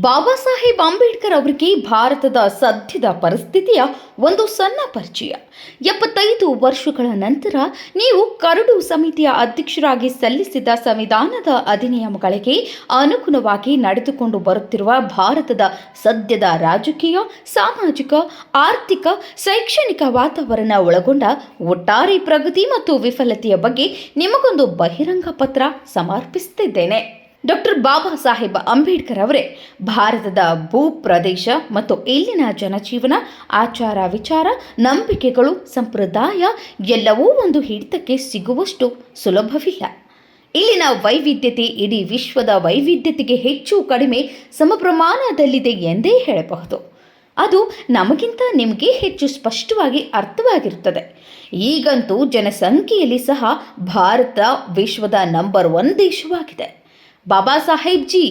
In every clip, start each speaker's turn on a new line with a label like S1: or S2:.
S1: ಬಾಬಾ ಸಾಹೇಬ್ ಅಂಬೇಡ್ಕರ್ ಅವರಿಗೆ ಭಾರತದ ಸದ್ಯದ ಪರಿಸ್ಥಿತಿಯ ಒಂದು ಸಣ್ಣ ಪರಿಚಯ. ಎಪ್ಪತ್ತೈದು ವರ್ಷಗಳ ನಂತರ ನೀವು ಕರಡು ಸಮಿತಿಯ ಅಧ್ಯಕ್ಷರಾಗಿ ಸಲ್ಲಿಸಿದ ಸಂವಿಧಾನದ ಅಧಿನಿಯಮಗಳಿಗೆ ಅನುಗುಣವಾಗಿ ನಡೆದುಕೊಂಡು ಬರುತ್ತಿರುವ ಭಾರತದ ಸದ್ಯದ ರಾಜಕೀಯ, ಸಾಮಾಜಿಕ, ಆರ್ಥಿಕ, ಶೈಕ್ಷಣಿಕ ವಾತಾವರಣ ಒಳಗೊಂಡ ಒಟ್ಟಾರೆ ಪ್ರಗತಿ ಮತ್ತು ವಿಫಲತೆಯ ಬಗ್ಗೆ ನಿಮಗೊಂದು ಬಹಿರಂಗ ಪತ್ರ ಸಮರ್ಪಿಸುತ್ತಿದ್ದೇನೆ. ಡಾಕ್ಟರ್ ಬಾಬಾ ಸಾಹೇಬ್ ಅಂಬೇಡ್ಕರ್ ಅವರೇ ಭಾರತದ ಭೂ ಪ್ರದೇಶ ಮತ್ತು ಇಲ್ಲಿನ ಜನಜೀವನ, ಆಚಾರ ವಿಚಾರ, ನಂಬಿಕೆಗಳು, ಸಂಪ್ರದಾಯ ಎಲ್ಲವೂ ಒಂದು ಹಿಡಿತಕ್ಕೆ ಸಿಗುವಷ್ಟು ಸುಲಭವಿಲ್ಲ. ಇಲ್ಲಿನ ವೈವಿಧ್ಯತೆ ಇಡೀ ವಿಶ್ವದ ವೈವಿಧ್ಯತೆಗೆ ಹೆಚ್ಚು ಕಡಿಮೆ ಸಮಪ್ರಮಾಣದಲ್ಲಿದೆ ಎಂದೇ ಹೇಳಬಹುದು. ಅದು ನಮಗಿಂತ ನಿಮಗೆ ಹೆಚ್ಚು ಸ್ಪಷ್ಟವಾಗಿ ಅರ್ಥವಾಗಿರುತ್ತದೆ. ಈಗಂತೂ ಜನಸಂಖ್ಯೆಯಲ್ಲಿ ಸಹ ಭಾರತ ವಿಶ್ವದ ನಂಬರ್ ಒನ್ ದೇಶವಾಗಿದೆ. ಬಾಬಾ ಸಾಹೇಬ್ ಜಿ,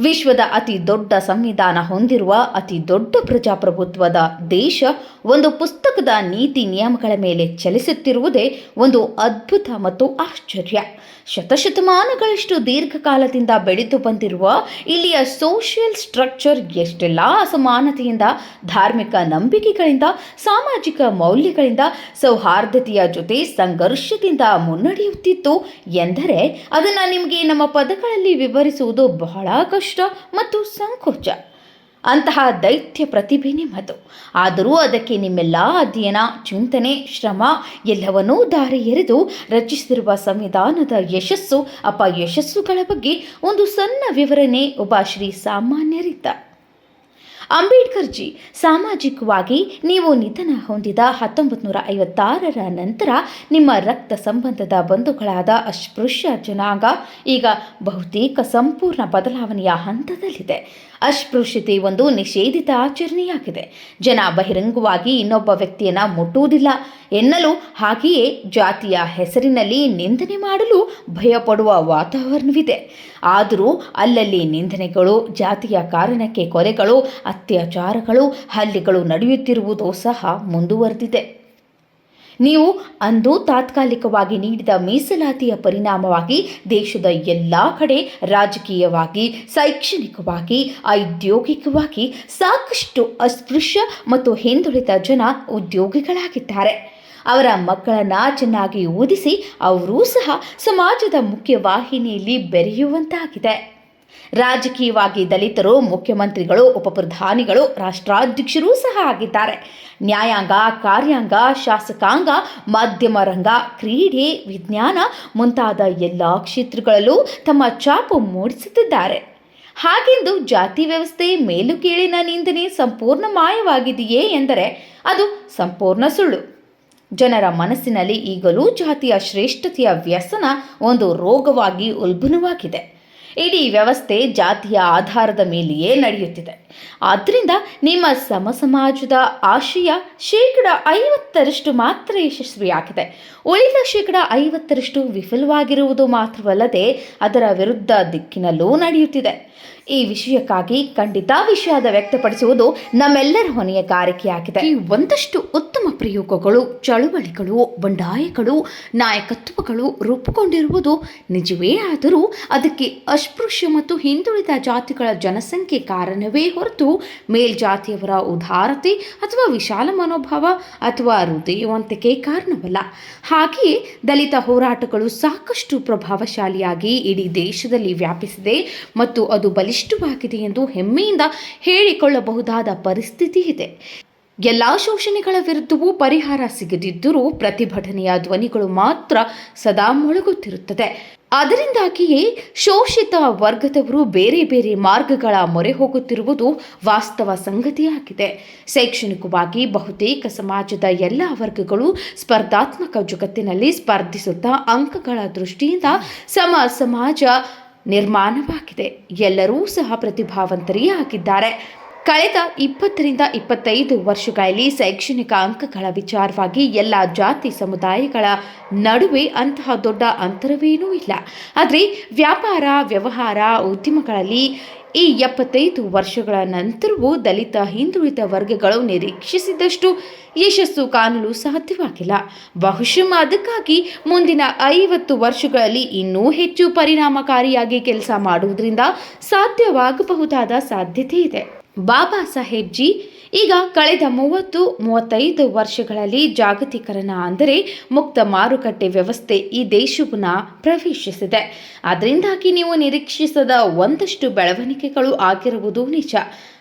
S1: ವಿಶ್ವದ ಅತಿ ದೊಡ್ಡ ಸಂವಿಧಾನ ಹೊಂದಿರುವ ಅತಿ ದೊಡ್ಡ ಪ್ರಜಾಪ್ರಭುತ್ವದ ದೇಶ ಒಂದು ಪುಸ್ತಕದ ನೀತಿ ನಿಯಮಗಳ ಮೇಲೆ ಚಲಿಸುತ್ತಿರುವುದೇ ಒಂದು ಅದ್ಭುತ ಮತ್ತು ಆಶ್ಚರ್ಯ. ಶತಶತಮಾನಗಳಷ್ಟು ದೀರ್ಘಕಾಲದಿಂದ ಬೆಳೆದು ಬಂದಿರುವ ಇಲ್ಲಿಯ ಸೋಷಿಯಲ್ ಸ್ಟ್ರಕ್ಚರ್ ಎಷ್ಟೆಲ್ಲ ಅಸಮಾನತೆಯಿಂದ, ಧಾರ್ಮಿಕ ನಂಬಿಕೆಗಳಿಂದ, ಸಾಮಾಜಿಕ ಮೌಲ್ಯಗಳಿಂದ, ಸೌಹಾರ್ದತೆಯ ಜೊತೆ ಸಂಘರ್ಷದಿಂದ ಮುನ್ನಡೆಯುತ್ತಿತ್ತು ಎಂದರೆ ಅದನ್ನು ನಿಮಗೆ ನಮ್ಮ ಪದಗಳಲ್ಲಿ ವಿವರಿಸುವುದು ಬಹಳ ಕಷ್ಟ ಮತ್ತು ಸಂಕೋಚ. ಅಂತಹ ದೈತ್ಯ ಪ್ರತಿಭೆ ನಿಮ್ಮದು. ಆದರೂ ಅದಕ್ಕೆ ನಿಮ್ಮೆಲ್ಲ ಅಧ್ಯಯನ, ಚಿಂತನೆ, ಶ್ರಮ ಎಲ್ಲವನ್ನೂ ದಾರಿ ಎರೆದು ರಚಿಸಿರುವ ಸಂವಿಧಾನದ ಯಶಸ್ಸು ಅಪ ಯಶಸ್ಸುಗಳ ಬಗ್ಗೆ ಒಂದು ಸಣ್ಣ ವಿವರಣೆ ಒಬ್ಬ ಶ್ರೀ ಸಾಮಾನ್ಯರಿದ್ದ. ಅಂಬೇಡ್ಕರ್ ಜಿ, ಸಾಮಾಜಿಕವಾಗಿ ನೀವು ನಿಧನ ಹೊಂದಿದ ಹತ್ತೊಂಬತ್ತು ನೂರ ಐವತ್ತಾರರ ನಂತರ ನಿಮ್ಮ ರಕ್ತ ಸಂಬಂಧದ ಬಂಧುಗಳಾದ ಅಸ್ಪೃಶ್ಯ ಜನಾಂಗ ಈಗ ಬಹುತೇಕ ಸಂಪೂರ್ಣ ಬದಲಾವಣೆಯ ಹಂತದಲ್ಲಿದೆ. ಅಸ್ಪೃಶ್ಯತೆ ಒಂದು ನಿಷೇಧಿತ ಆಚರಣೆಯಾಗಿದೆ. ಜನ ಬಹಿರಂಗವಾಗಿ ಇನ್ನೊಬ್ಬ ವ್ಯಕ್ತಿಯನ್ನು ಮುಟ್ಟುವುದಿಲ್ಲ. ಎನ್ನಲು ಹಾಗೆಯೇ ಜಾತಿಯ ಹೆಸರಿನಲ್ಲಿ ನಿಂದನೆ ಮಾಡಲು ಭಯಪಡುವ ವಾತಾವರಣವಿದೆ. ಆದರೂ ಅಲ್ಲಲ್ಲಿ ನಿಂದನೆಗಳು, ಜಾತಿಯ ಕಾರಣಕ್ಕೆ ಕೊಲೆಗಳು ಅತ್ಯಾಚಾರಗಳು, ಹಲ್ಲೆಗಳು ನಡೆಯುತ್ತಿರುವುದು ಸಹ ಮುಂದುವರೆದಿದೆ. ನೀವು ಅಂದು ತಾತ್ಕಾಲಿಕವಾಗಿ ನೀಡಿದ ಮೀಸಲಾತಿಯ ಪರಿಣಾಮವಾಗಿ ದೇಶದ ಎಲ್ಲ ಕಡೆ ರಾಜಕೀಯವಾಗಿ, ಶೈಕ್ಷಣಿಕವಾಗಿ, ಔದ್ಯೋಗಿಕವಾಗಿ ಸಾಕಷ್ಟು ಅಸ್ಪೃಶ್ಯ ಮತ್ತು ಹಿಂದುಳಿದ ಜನ ಉದ್ಯೋಗಿಗಳಾಗಿದ್ದಾರೆ. ಅವರ ಮಕ್ಕಳನ್ನು ಚೆನ್ನಾಗಿ ಓದಿಸಿ, ಅವರೂ ಸಹ ಸಮಾಜದ ಮುಖ್ಯವಾಹಿನಿಯಲ್ಲಿ ಬೆರೆಯುವಂತಾಗಿದೆ. ರಾಜಕೀಯವಾಗಿ ದಲಿತರು, ಮುಖ್ಯಮಂತ್ರಿಗಳು, ಉಪಪ್ರಧಾನಿಗಳು, ರಾಷ್ಟ್ರಾಧ್ಯಕ್ಷರೂ ಸಹ ಆಗಿದ್ದಾರೆ. ನ್ಯಾಯಾಂಗ, ಕಾರ್ಯಾಂಗ, ಶಾಸಕಾಂಗ, ಮಾಧ್ಯಮ ರಂಗ, ಕ್ರೀಡೆ, ವಿಜ್ಞಾನ ಮುಂತಾದ ಎಲ್ಲ ಕ್ಷೇತ್ರಗಳಲ್ಲೂ ತಮ್ಮ ಚಾಪು ಮೂಡಿಸುತ್ತಿದ್ದಾರೆ. ಹಾಗೆಂದು ಜಾತಿ ವ್ಯವಸ್ಥೆ ಮೇಲು ಕೀಳಿನ ನಿಂದನೆ ಸಂಪೂರ್ಣ ಮಾಯವಾಗಿದೆಯೇ ಎಂದರೆ ಅದು ಸಂಪೂರ್ಣ ಸುಳ್ಳು. ಜನರ ಮನಸ್ಸಿನಲ್ಲಿ ಈಗಲೂ ಜಾತಿಯ ಶ್ರೇಷ್ಠತೆಯ ವ್ಯಸನ ಒಂದು ರೋಗವಾಗಿ ಉಲ್ಬಣವಾಗಿದೆ. ಇಡೀ ವ್ಯವಸ್ಥೆ ಜಾತಿಯ ಆಧಾರದ ಮೇಲೆಯೇ ನಡೆಯುತ್ತಿದೆ. ಆದ್ದರಿಂದ ನಿಮ್ಮ ಸಮ ಸಮಾಜದ ಆಶಯ ಶೇಕಡ ಐವತ್ತರಷ್ಟು ಮಾತ್ರ ಯಶಸ್ವಿಯಾಗಿದೆ. ಉಳಿದ ಶೇಕಡ ಐವತ್ತರಷ್ಟು ವಿಫಲವಾಗಿರುವುದು ಮಾತ್ರವಲ್ಲದೆ ಅದರ ವಿರುದ್ಧ ದಿಕ್ಕಿನಲ್ಲೂ ನಡೆಯುತ್ತಿದೆ. ಈ ವಿಷಯಕ್ಕಾಗಿ ಖಂಡಿತ ವಿಷಯದ ವ್ಯಕ್ತಪಡಿಸುವುದು ನಮ್ಮೆಲ್ಲರ ಹೊಣೆಗಾರಿಕೆಯಾಗಿದೆ ಈ ಒಂದಷ್ಟು ಉತ್ತಮ ಪ್ರಯೋಗಗಳು, ಚಳುವಳಿಗಳು, ಬಂಡಾಯಗಳು, ನಾಯಕತ್ವಗಳು ರೂಪುಗೊಂಡಿರುವುದು ನಿಜವೇ ಆದರೂ ಅದಕ್ಕೆ ಅಸ್ಪೃಶ್ಯ ಮತ್ತು ಹಿಂದುಳಿದ ಜಾತಿಗಳ ಜನಸಂಖ್ಯೆ ಕಾರಣವೇ ಹೊರತು ಮೇಲ್ಜಾತಿಯವರ ಉದಾರತೆ ಅಥವಾ ವಿಶಾಲ ಮನೋಭಾವ ಅಥವಾ ಹೃದಯವಂತಿಕೆ ಕಾರಣವಲ್ಲ. ಹಾಗೆಯೇ ದಲಿತ ಹೋರಾಟಗಳು ಸಾಕಷ್ಟು ಪ್ರಭಾವಶಾಲಿಯಾಗಿ ಇಡೀ ದೇಶದಲ್ಲಿ ವ್ಯಾಪಿಸಿದೆ ಮತ್ತು ಅದು ಬಲಿಷ್ಠವಾಗಿದೆ ಎಂದು ಹೆಮ್ಮೆಯಿಂದ ಹೇಳಿಕೊಳ್ಳಬಹುದಾದ ಪರಿಸ್ಥಿತಿ ಇದೆ. ಎಲ್ಲ ಶೋಷಣೆಗಳ ವಿರುದ್ಧವೂ ಪರಿಹಾರ ಸಿಗದಿದ್ದರೂ ಪ್ರತಿಭಟನೆಯ ಧ್ವನಿಗಳು ಮಾತ್ರ ಸದಾ ಮೊಳಗುತ್ತಿರುತ್ತದೆ. ಅದರಿಂದಾಗಿಯೇ ಶೋಷಿತ ವರ್ಗದವರು ಬೇರೆ ಬೇರೆ ಮಾರ್ಗಗಳ ಮೊರೆ ಹೋಗುತ್ತಿರುವುದು ವಾಸ್ತವ ಸಂಗತಿಯಾಗಿದೆ. ಶೈಕ್ಷಣಿಕವಾಗಿ ಬಹುತೇಕ ಸಮಾಜದ ಎಲ್ಲ ವರ್ಗಗಳು ಸ್ಪರ್ಧಾತ್ಮಕ ಜಗತ್ತಿನಲ್ಲಿ ಸ್ಪರ್ಧಿಸುತ್ತಾ ಅಂಕಗಳ ದೃಷ್ಟಿಯಿಂದ ಸಮ, ಸಮಾಜ ನಿರ್ಮಾಣವಾಗಿದೆ. ಎಲ್ಲರೂ ಸಹ ಪ್ರತಿಭಾವಂತರೇ ಆಗಿದ್ದಾರೆ. ಕಳೆದ ಇಪ್ಪತ್ತರಿಂದ ಇಪ್ಪತ್ತೈದು ವರ್ಷಗಳಲ್ಲಿ ಶೈಕ್ಷಣಿಕ ಅಂಕಗಳ ವಿಚಾರವಾಗಿ ಎಲ್ಲ ಜಾತಿ ಸಮುದಾಯಗಳ ನಡುವೆ ಅಂತಹ ದೊಡ್ಡ ಅಂತರವೇನೂ ಇಲ್ಲ. ಆದರೆ ವ್ಯಾಪಾರ, ವ್ಯವಹಾರ, ಉದ್ಯಮಗಳಲ್ಲಿ ಈ ಎಪ್ಪತ್ತೈದು ವರ್ಷಗಳ ನಂತರವೂ ದಲಿತ ಹಿಂದುಳಿದ ವರ್ಗಗಳು ನಿರೀಕ್ಷಿಸಿದಷ್ಟು ಯಶಸ್ಸು ಕಾಣಲು ಸಾಧ್ಯವಾಗಿಲ್ಲ. ಬಹುಶಃ ಅದಕ್ಕಾಗಿ ಮುಂದಿನ ಐವತ್ತು ವರ್ಷಗಳಲ್ಲಿ ಇನ್ನೂ ಹೆಚ್ಚು ಪರಿಣಾಮಕಾರಿಯಾಗಿ ಕೆಲಸ ಮಾಡುವುದರಿಂದ ಸಾಧ್ಯವಾಗಬಹುದಾದ ಸಾಧ್ಯತೆ ಇದೆ. ಬಾಬಾ ಸಾಹೇಬ್ ಜಿ ಈಗ ಕಳೆದ ಮೂವತ್ತು, ಮೂವತ್ತೈದು ವರ್ಷಗಳಲ್ಲಿ ಜಾಗತೀಕರಣ ಅಂದರೆ ಮುಕ್ತ ಮಾರುಕಟ್ಟೆ ವ್ಯವಸ್ಥೆ ಈ ದೇಶವನ್ನು ಪ್ರವೇಶಿಸಿದೆ. ಅದರಿಂದಾಗಿ ನೀವು ನಿರೀಕ್ಷಿಸದ ಒಂದಷ್ಟು ಬೆಳವಣಿಗೆಗಳು ಆಗಿರುವುದು ನಿಜ.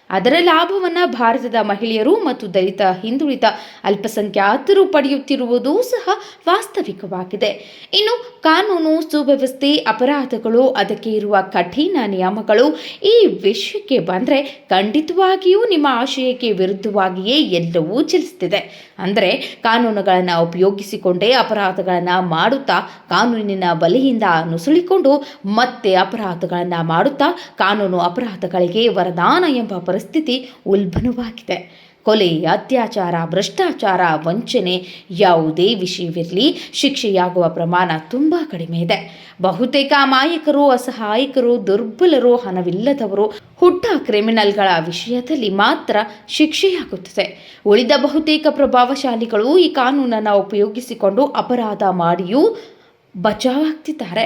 S1: ಅದರ ಲಾಭವನ್ನು ಭಾರತದ ಮಹಿಳೆಯರು ಮತ್ತು ದಲಿತ, ಹಿಂದುಳಿದ, ಅಲ್ಪಸಂಖ್ಯಾತರು ಪಡೆಯುತ್ತಿರುವುದೂ ಸಹ ವಾಸ್ತವಿಕವಾಗಿದೆ. ಇನ್ನು ಕಾನೂನು, ಸುವ್ಯವಸ್ಥೆ, ಅಪರಾಧಗಳು, ಅದಕ್ಕೆ ಇರುವ ಕಠಿಣ ನಿಯಮಗಳು ಈ ವಿಷಯಕ್ಕೆ ಬಂದರೆ ಖಂಡಿತವಾಗಿಯೂ ನಿಮ್ಮ ಆಶಯಕ್ಕೆ ವಿರುದ್ಧವಾಗಿಯೇ ಎಲ್ಲವೂ ಚಲಿಸುತ್ತಿದೆ ಅಂದರೆ ಕಾನೂನುಗಳನ್ನು ಉಪಯೋಗಿಸಿಕೊಂಡೇ ಅಪರಾಧಗಳನ್ನು ಮಾಡುತ್ತಾ ಕಾನೂನಿನ ಬಲೆಯಿಂದ ನುಸುಳಿಕೊಂಡು ಮತ್ತೆ ಅಪರಾಧಗಳನ್ನು ಮಾಡುತ್ತಾ ಕಾನೂನು ಅಪರಾಧಗಳಿಗೆ ವರದಾನ ಎಂಬ ಪರಿಸ್ಥಿತಿ ಉಲ್ಬಣವಾಗಿದೆ. ಕೊಲೆ, ಅತ್ಯಾಚಾರ, ಭ್ರಷ್ಟಾಚಾರ, ವಂಚನೆ ಯಾವುದೇ ವಿಷಯವಿರಲಿ ಶಿಕ್ಷೆಯಾಗುವ ಪ್ರಮಾಣ ತುಂಬ ಕಡಿಮೆ ಇದೆ. ಬಹುತೇಕ ಮಾಯಕರು, ಅಸಹಾಯಕರು, ದುರ್ಬಲರು, ಹಣವಿಲ್ಲದವರು ಹುಟ್ಟ ಕ್ರಿಮಿನಲ್ಗಳ ವಿಷಯದಲ್ಲಿ ಮಾತ್ರ ಶಿಕ್ಷೆಯಾಗುತ್ತದೆ ಉಳಿದ ಬಹುತೇಕ ಪ್ರಭಾವಶಾಲಿಗಳು ಈ ಕಾನೂನನ್ನು ಉಪಯೋಗಿಸಿಕೊಂಡು ಅಪರಾಧ ಮಾಡಿಯೂ ಬಚಾವಾಗ್ತಿದ್ದಾರೆ.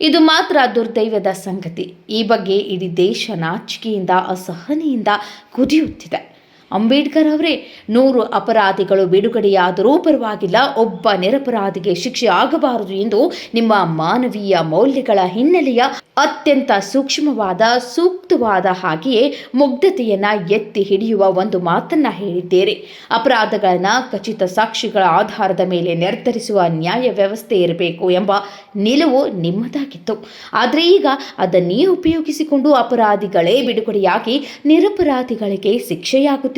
S1: ಇದು ಮಾತ್ರ ದುರ್ದೈವದ ಸಂಗತಿ. ಈ ಬಗ್ಗೆ ಇಡೀ ದೇಶ ನಾಚಿಕೆಯಿಂದ, ಅಸಹನೆಯಿಂದ ಕುದಿಯುತ್ತಿದೆ. ಅಂಬೇಡ್ಕರ್ ಅವರೇ, ನೂರು ಅಪರಾಧಿಗಳು ಬಿಡುಗಡೆಯಾದರೂ ಪರವಾಗಿಲ್ಲ, ಒಬ್ಬ ನಿರಪರಾಧಿಗೆ ಶಿಕ್ಷೆ ಆಗಬಾರದು ಎಂದು ನಿಮ್ಮ ಮಾನವೀಯ ಮೌಲ್ಯಗಳ ಹಿನ್ನೆಲೆಯ ಅತ್ಯಂತ ಸೂಕ್ಷ್ಮವಾದ, ಸೂಕ್ತವಾದ ಹಾಗೆಯೇ ಮುಗ್ಧತೆಯನ್ನ ಎತ್ತಿ ಹಿಡಿಯುವ ಒಂದು ಮಾತನ್ನ ಹೇಳಿದ್ದೀರಿ ಅಪರಾಧಗಳನ್ನ ಖಚಿತ ಸಾಕ್ಷಿಗಳ ಆಧಾರದ ಮೇಲೆ ನಿರ್ಧರಿಸುವ ನ್ಯಾಯ ವ್ಯವಸ್ಥೆ ಇರಬೇಕು ಎಂಬ ನಿಲುವು ನಿಮ್ಮದಾಗಿತ್ತು. ಆದರೆ ಈಗ ಅದನ್ನೇ ಉಪಯೋಗಿಸಿಕೊಂಡು ಅಪರಾಧಿಗಳೇ ಬಿಡುಗಡೆಯಾಗಿ ನಿರಪರಾಧಿಗಳಿಗೆ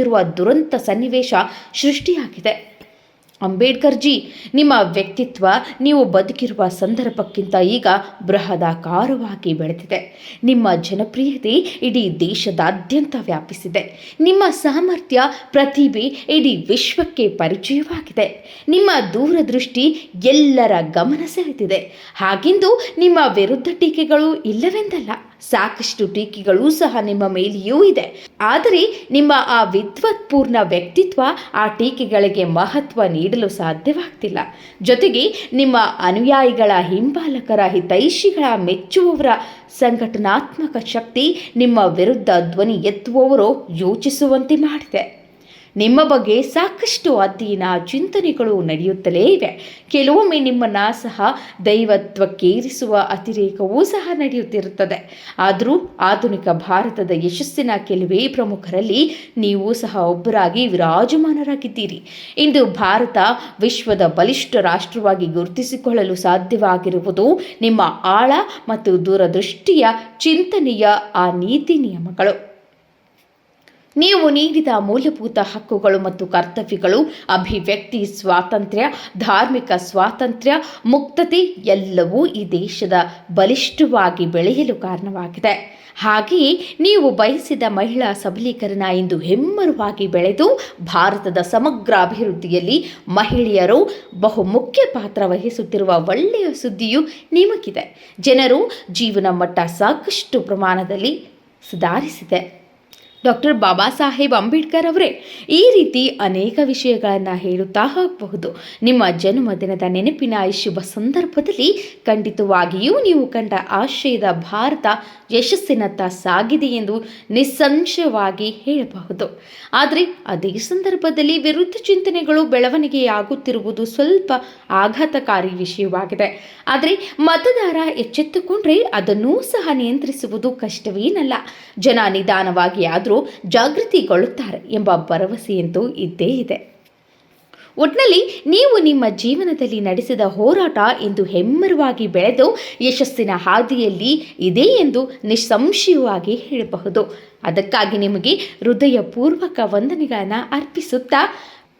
S1: ಶಿಕ್ಷೆಯಾಗುತ್ತಿರುವ ದುರಂತ ಸನ್ನಿವೇಶ ಸೃಷ್ಟಿಯಾಗಿದೆ. ಅಂಬೇಡ್ಕರ್ ಜಿ ನಿಮ್ಮ ವ್ಯಕ್ತಿತ್ವ ನೀವು ಬದುಕಿರುವ ಸಂದರ್ಭಕ್ಕಿಂತ ಈಗ ಬೃಹದಾಕಾರವಾಗಿ ಬೆಳೆದಿದೆ. ನಿಮ್ಮ ಜನಪ್ರಿಯತೆ ಇಡೀ ದೇಶದಾದ್ಯಂತ ವ್ಯಾಪಿಸಿದೆ. ನಿಮ್ಮ ಸಾಮರ್ಥ್ಯ, ಪ್ರತಿಭೆ ಇಡೀ ವಿಶ್ವಕ್ಕೆ ಪರಿಚಯವಾಗಿದೆ. ನಿಮ್ಮ ದೂರದೃಷ್ಟಿ ಎಲ್ಲರ ಗಮನ ಸೆಳೆದಿದೆ. ಹಾಗೆಂದು ನಿಮ್ಮ ವಿರುದ್ಧ ಟೀಕೆಗಳು ಇಲ್ಲವೆಂದಲ್ಲ. ಸಾಕಷ್ಟು ಟೀಕೆಗಳು ಸಹ ನಿಮ್ಮ ಮೇಲೆಯೂ ಇದೆ. ಆದರೆ ನಿಮ್ಮ ಆ ವಿದ್ವತ್ಪೂರ್ಣ ವ್ಯಕ್ತಿತ್ವ ಆ ಟೀಕೆಗಳಿಗೆ ಮಹತ್ವ ನೀಡಲು ಸಾಧ್ಯವಾಗ್ತಿಲ್ಲ. ಜೊತೆಗೆ ನಿಮ್ಮ ಅನುಯಾಯಿಗಳ, ಹಿಂಬಾಲಕರ, ಹಿತೈಷಿಗಳ, ಮೆಚ್ಚುವವರ ಸಂಘಟನಾತ್ಮಕ ಶಕ್ತಿ ನಿಮ್ಮ ವಿರುದ್ಧ ಧ್ವನಿ ಎತ್ತುವವರು ಯೋಚಿಸುವಂತೆ ಮಾಡಿದೆ. ನಿಮ್ಮ ಬಗ್ಗೆ ಸಾಕಷ್ಟು ಅಧ್ಯಯನ, ಚಿಂತನೆಗಳು ನಡೆಯುತ್ತಲೇ ಇವೆ. ಕೆಲವೊಮ್ಮೆ ನಿಮ್ಮನ್ನು ಸಹ ದೈವತ್ವಕ್ಕೇರಿಸುವ ಅತಿರೇಕವೂ ಸಹ ನಡೆಯುತ್ತಿರುತ್ತದೆ. ಆದರೂ ಆಧುನಿಕ ಭಾರತದ ಯಶಸ್ಸಿನ ಕೆಲವೇ ಪ್ರಮುಖರಲ್ಲಿ ನೀವು ಸಹ ಒಬ್ಬರಾಗಿ ವಿರಾಜಮಾನರಾಗಿದ್ದೀರಿ. ಇಂದು ಭಾರತ ವಿಶ್ವದ ಬಲಿಷ್ಠ ರಾಷ್ಟ್ರವಾಗಿ ಗುರುತಿಸಿಕೊಳ್ಳಲು ಸಾಧ್ಯವಾಗಿರುವುದು ನಿಮ್ಮ ಆಳ ಮತ್ತು ದೂರದೃಷ್ಟಿಯ ಚಿಂತನೆಯ ಆ ನೀತಿ ನಿಯಮಗಳು. ನೀವು ನೀಡಿದ ಮೂಲಭೂತ ಹಕ್ಕುಗಳು ಮತ್ತು ಕರ್ತವ್ಯಗಳು, ಅಭಿವ್ಯಕ್ತಿ ಸ್ವಾತಂತ್ರ್ಯ, ಧಾರ್ಮಿಕ ಸ್ವಾತಂತ್ರ್ಯ, ಮುಕ್ತತೆ ಎಲ್ಲವೂ ಈ ದೇಶದ ಬಲಿಷ್ಠವಾಗಿ ಬೆಳೆಯಲು ಕಾರಣವಾಗಿದೆ. ಹಾಗೆಯೇ ನೀವು ಬಯಸಿದ ಮಹಿಳಾ ಸಬಲೀಕರಣ ಎಂದು ಹೆಮ್ಮರವಾಗಿ ಬೆಳೆದು, ಭಾರತದ ಸಮಗ್ರ ಅಭಿವೃದ್ಧಿಯಲ್ಲಿ ಮಹಿಳೆಯರು ಬಹುಮುಖ್ಯ ಪಾತ್ರ ವಹಿಸುತ್ತಿರುವ ಒಳ್ಳೆಯ ಸುದ್ದಿಯು ನಿಮಗಿದೆ. ಜನರು ಜೀವನ ಮಟ್ಟ ಸಾಕಷ್ಟು ಪ್ರಮಾಣದಲ್ಲಿ ಸುಧಾರಿಸಿದೆ. ಡಾಕ್ಟರ್ ಬಾಬಾ ಸಾಹೇಬ್ ಅಂಬೇಡ್ಕರ್ ಅವರೇ ಈ ರೀತಿ ಅನೇಕ ವಿಷಯಗಳನ್ನು ಹೇಳುತ್ತಾ ಹೋಗಬಹುದು. ನಿಮ್ಮ ಜನ್ಮದಿನದ ನೆನಪಿನ ಈ ಶುಭ ಸಂದರ್ಭದಲ್ಲಿ ಖಂಡಿತವಾಗಿಯೂ ನೀವು ಕಂಡ ಆಶಯದ ಭಾರತ ಯಶಸ್ಸಿನತ್ತ ಸಾಗಿದೆ ಎಂದು ನಿಸ್ಸಂಶಯವಾಗಿ ಹೇಳಬಹುದು. ಆದರೆ ಅದೇ ಸಂದರ್ಭದಲ್ಲಿ ವಿರುದ್ಧ ಚಿಂತನೆಗಳು ಬೆಳವಣಿಗೆಯಾಗುತ್ತಿರುವುದು ಸ್ವಲ್ಪ ಆಘಾತಕಾರಿ ವಿಷಯವಾಗಿದೆ. ಆದರೆ ಮತದಾರ ಎಚ್ಚೆತ್ತುಕೊಂಡ್ರೆ ಅದನ್ನೂ ಸಹ ನಿಯಂತ್ರಿಸುವುದು ಕಷ್ಟವೇನಲ್ಲ. ಜನ ನಿಧಾನವಾಗಿ ಆದರೂ ಜಾಗೃತಿಗೊಳ್ಳುತ್ತಾರೆ ಎಂಬ ಭರವಸೆಯಂತೂ ಇದ್ದೇ ಇದೆ. ಒಟ್ನಲ್ಲಿ ನೀವು ನಿಮ್ಮ ಜೀವನದಲ್ಲಿ ನಡೆಸಿದ ಹೋರಾಟ ಎಂದು ಹೆಮ್ಮರವಾಗಿ ಬೆಳೆದು ಯಶಸ್ಸಿನ ಹಾದಿಯಲ್ಲಿ ಇದೆ ಎಂದು ನಿಸ್ಸಂಶಯವಾಗಿ ಹೇಳಬಹುದು. ಅದಕ್ಕಾಗಿ ನಿಮಗೆ ಹೃದಯಪೂರ್ವಕ ವಂದನೆಗಳನ್ನು ಅರ್ಪಿಸುತ್ತಾ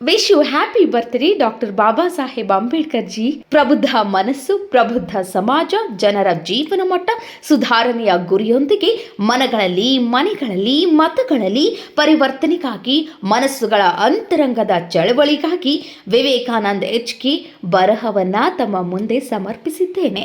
S1: wish you happy birthday doctor Baba Saheb Ambedkar ji ಪ್ರಬುದ್ಧ ಮನಸ್ಸು ಪ್ರಬುದ್ಧ ಸಮಾಜ ಜನರ ಜೀವನ ಮಟ್ಟ ಸುಧಾರಣೆಯ ಗುರಿಯೊಂದಿಗೆ ಮನಗಳಲ್ಲಿ ಮನೆಗಳಲ್ಲಿ ಮತಗಳಲ್ಲಿ ಪರಿವರ್ತನೆಗಾಗಿ ಮನಸ್ಸುಗಳ ಅಂತರಂಗದ ಚಳವಳಿಗಾಗಿ ವಿವೇಕಾನಂದ ಎಚ್ ಕೆ ಬರಹವನ್ನ ತಮ್ಮ ಮುಂದೆ ಸಮರ್ಪಿಸಿದ್ದೇನೆ